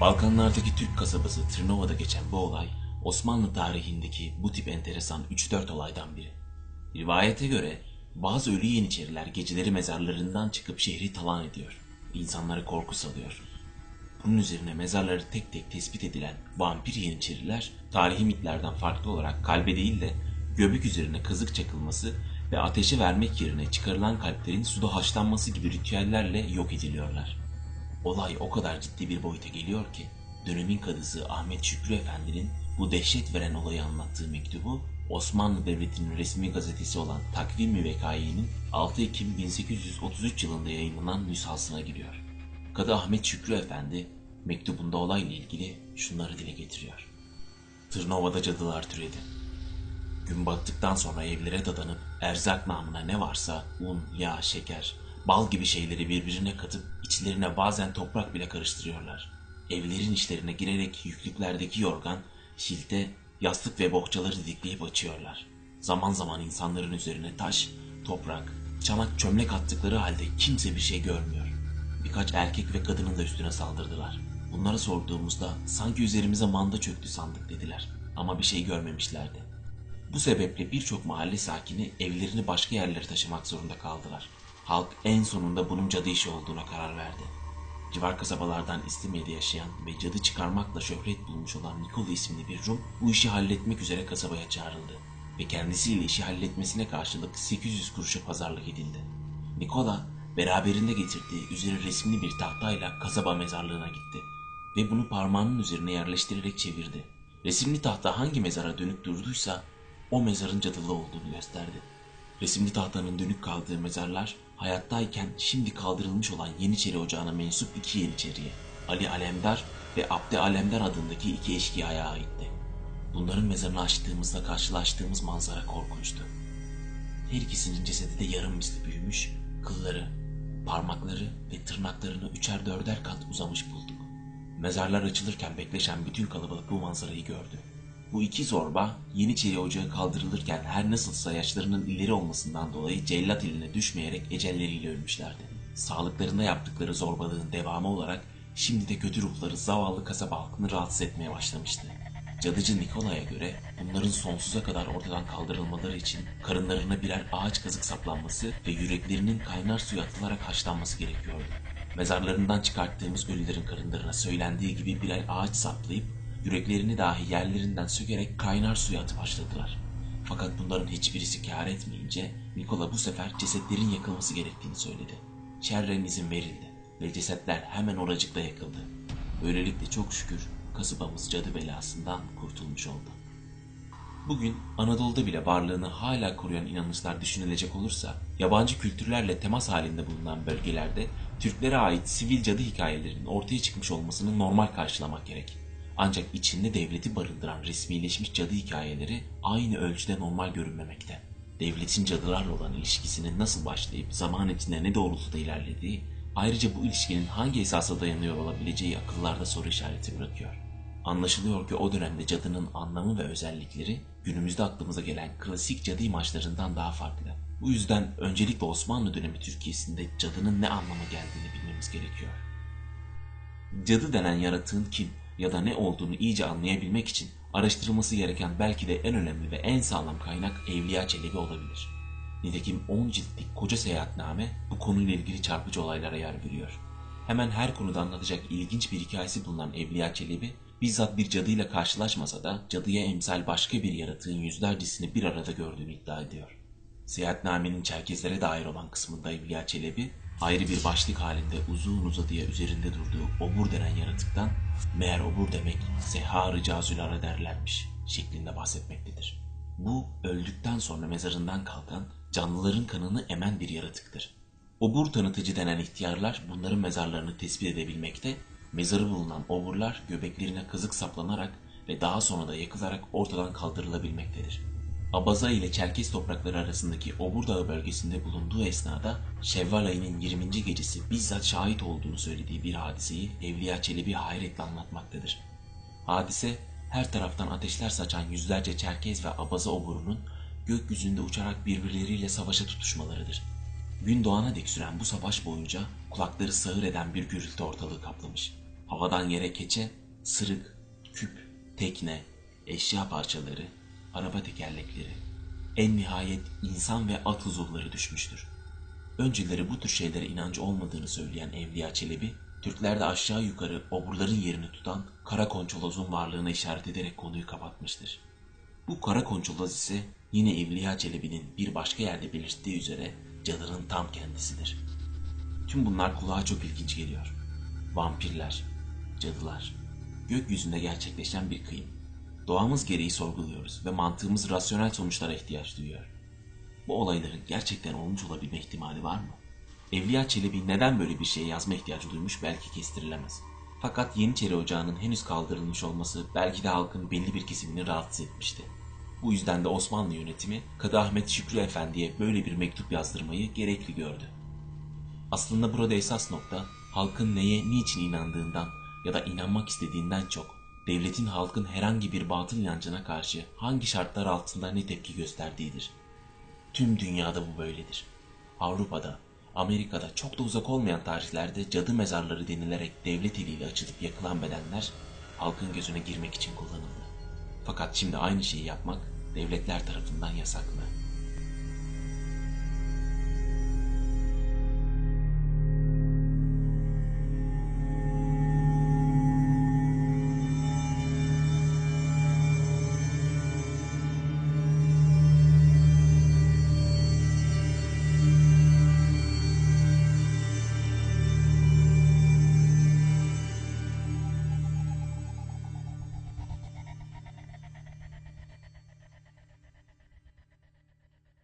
Balkanlardaki Türk kasabası Tırnova'da geçen bu olay Osmanlı tarihindeki bu tip enteresan 3-4 olaydan biri. Rivayete göre bazı ölü yeniçeriler geceleri mezarlarından çıkıp şehri talan ediyor. İnsanlara korku salıyor. Bunun üzerine mezarları tek tek tespit edilen vampir yeniçeriler tarihi mitlerden farklı olarak kalbe değil de göbek üzerine kazık çakılması ve ateşe vermek yerine çıkarılan kalplerin suda haşlanması gibi ritüellerle yok ediliyorlar. Olay o kadar ciddi bir boyuta geliyor ki dönemin kadısı Ahmet Şükrü Efendi'nin bu dehşet veren olayı anlattığı mektubu Osmanlı Devleti'nin resmi gazetesi olan Takvim-i Vekai'nin 6 Ekim 1833 yılında yayınlanan nüshasına giriyor. Kadı Ahmet Şükrü Efendi mektubunda olayla ilgili şunları dile getiriyor. Tırnova'da cadılar türedi. Gün battıktan sonra evlere dadanıp erzak namına ne varsa un, yağ, şeker, bal gibi şeyleri birbirine katıp içlerine bazen toprak bile karıştırıyorlar. Evlerin içlerine girerek yüklüklerdeki yorgan, şilte, yastık ve bohçaları didikleyip açıyorlar. Zaman zaman insanların üzerine taş, toprak, çanak çömlek attıkları halde kimse bir şey görmüyor. Birkaç erkek ve kadının da üstüne saldırdılar. Bunlara sorduğumuzda sanki üzerimize manda çöktü sandık dediler. Ama bir şey görmemişlerdi. Bu sebeple birçok mahalle sakini evlerini başka yerlere taşımak zorunda kaldılar. Halk en sonunda bunun cadı işi olduğuna karar verdi. Civar kasabalardan İstimye'de yaşayan ve cadı çıkarmakla şöhret bulmuş olan Nikola isimli bir Rum bu işi halletmek üzere kasabaya çağrıldı ve kendisiyle işi halletmesine karşılık 800 kuruşa pazarlık edildi. Nikola beraberinde getirdiği üzeri resmini bir tahtayla kasaba mezarlığına gitti ve bunu parmağının üzerine yerleştirerek çevirdi. Resimli tahta hangi mezara dönük durduysa o mezarın cadılı olduğunu gösterdi. Resimli tahtanın dönük kaldığı mezarlar hayattayken şimdi kaldırılmış olan Yeniçeri Ocağı'na mensup iki Yeniçeri'ye, Ali Alemdar ve Abdi Alemdar adındaki iki eşkıyaya aitti. Bunların mezarını açtığımızda karşılaştığımız manzara korkunçtu. Her ikisinin cesedi de yarım misli büyümüş, kılları, parmakları ve tırnaklarını üçer dörder kat uzamış bulduk. Mezarlar açılırken bekleşen bütün kalabalık bu manzarayı gördü. Bu iki zorba Yeniçeri Ocağı kaldırılırken her nasılsa yaşlarının ileri olmasından dolayı cellat eline düşmeyerek ecelleriyle ölmüşlerdi. Sağlıklarında yaptıkları zorbalığın devamı olarak şimdi de kötü ruhları zavallı kasaba halkını rahatsız etmeye başlamıştı. Cadıcı Nikola'ya göre bunların sonsuza kadar ortadan kaldırılmaları için karınlarına birer ağaç kazık saplanması ve yüreklerinin kaynar suya atılarak haşlanması gerekiyordu. Mezarlarından çıkarttığımız ölülerin karınlarına söylendiği gibi birer ağaç saplayıp yüreklerini dahi yerlerinden sökerek kaynar suya atıp haşladılar. Fakat bunların hiçbirisi kâr etmeyince Nikola bu sefer cesetlerin yakılması gerektiğini söyledi. Şerren izin verildi ve cesetler hemen oracıkta yakıldı. Böylelikle çok şükür kasabamız cadı belasından kurtulmuş oldu. Bugün Anadolu'da bile varlığını hala koruyan inanışlar düşünülecek olursa, yabancı kültürlerle temas halinde bulunan bölgelerde Türklere ait sivil cadı hikayelerinin ortaya çıkmış olmasını normal karşılamak gerek. Ancak içinde devleti barındıran resmileşmiş cadı hikayeleri aynı ölçüde normal görünmemekte. Devletin cadılarla olan ilişkisinin nasıl başlayıp zaman içinde ne doğrultuda ilerlediği, ayrıca bu ilişkinin hangi esasa dayanıyor olabileceği akıllarda soru işareti bırakıyor. Anlaşılıyor ki o dönemde cadının anlamı ve özellikleri günümüzde aklımıza gelen klasik cadı imajlarından daha farklı. Bu yüzden öncelikle Osmanlı dönemi Türkiye'sinde cadının ne anlama geldiğini bilmemiz gerekiyor. Cadı denen yaratığın kim ya da ne olduğunu iyice anlayabilmek için araştırılması gereken belki de en önemli ve en sağlam kaynak Evliya Çelebi olabilir. Nitekim 10 ciltlik koca seyahatname bu konuyla ilgili çarpıcı olaylara yer veriyor. Hemen her konuda anlatacak ilginç bir hikayesi bulunan Evliya Çelebi bizzat bir cadıyla karşılaşmasa da cadıya emsal başka bir yaratığın yüzlercesini bir arada gördüğünü iddia ediyor. Seyahatnamenin Çerkezlere dair olan kısmında Evliya Çelebi ayrı bir başlık halinde uzun uzadıya üzerinde durduğu obur denen yaratıktan meğer obur demek seha-ı cazülara derlermiş şeklinde bahsetmektedir. Bu öldükten sonra mezarından kalkan canlıların kanını emen bir yaratıktır. Obur tanıtıcı denen ihtiyarlar bunların mezarlarını tespit edebilmekte, mezarı bulunan oburlar göbeklerine kazık saplanarak ve daha sonra da yakılarak ortadan kaldırılabilmektedir. Abaza ile Çerkez toprakları arasındaki Obur Dağı bölgesinde bulunduğu esnada Şevval ayının 20. gecesi bizzat şahit olduğunu söylediği bir hadiseyi Evliya Çelebi hayretle anlatmaktadır. Hadise her taraftan ateşler saçan yüzlerce Çerkez ve Abaza oburunun gökyüzünde uçarak birbirleriyle savaşa tutuşmalarıdır. Gün doğana dek süren bu savaş boyunca kulakları sağır eden bir gürültü ortalığı kaplamış. havadan yere keçe, sırık, küp, tekne, eşya parçaları, araba tekerlekleri, en nihayet insan ve at uzuvları düşmüştür. Önceleri bu tür şeylere inancı olmadığını söyleyen Evliya Çelebi, Türklerde aşağı yukarı oburların yerini tutan kara konçolozun varlığına işaret ederek konuyu kapatmıştır. Bu kara konçoloz ise yine Evliya Çelebi'nin bir başka yerde belirttiği üzere cadının tam kendisidir. Tüm bunlar kulağa çok ilginç geliyor. Vampirler, cadılar, gökyüzünde gerçekleşen bir kıyım. Doğamız gereği sorguluyoruz ve mantığımız rasyonel sonuçlara ihtiyaç duyuyor. Bu olayların gerçekten olmuş olabilme ihtimali var mı? Evliya Çelebi neden böyle bir şeye yazma ihtiyacı duymuş belki kestirilemez. Fakat Yeniçeri Ocağı'nın henüz kaldırılmış olması belki de halkın belli bir kesimini rahatsız etmişti. Bu yüzden de Osmanlı yönetimi Kadı Ahmet Şükrü Efendi'ye böyle bir mektup yazdırmayı gerekli gördü. Aslında burada esas nokta halkın neye, niçin inandığından ya da inanmak istediğinden çok devletin halkın herhangi bir batıl inancına karşı hangi şartlar altında ne tepki gösterdiğidir. Tüm dünyada bu böyledir. Avrupa'da, Amerika'da çok da uzak olmayan tarihlerde cadı mezarları denilerek devlet eliyle açılıp yakılan bedenler halkın gözüne girmek için kullanıldı. Fakat şimdi aynı şeyi yapmak devletler tarafından yasaklı.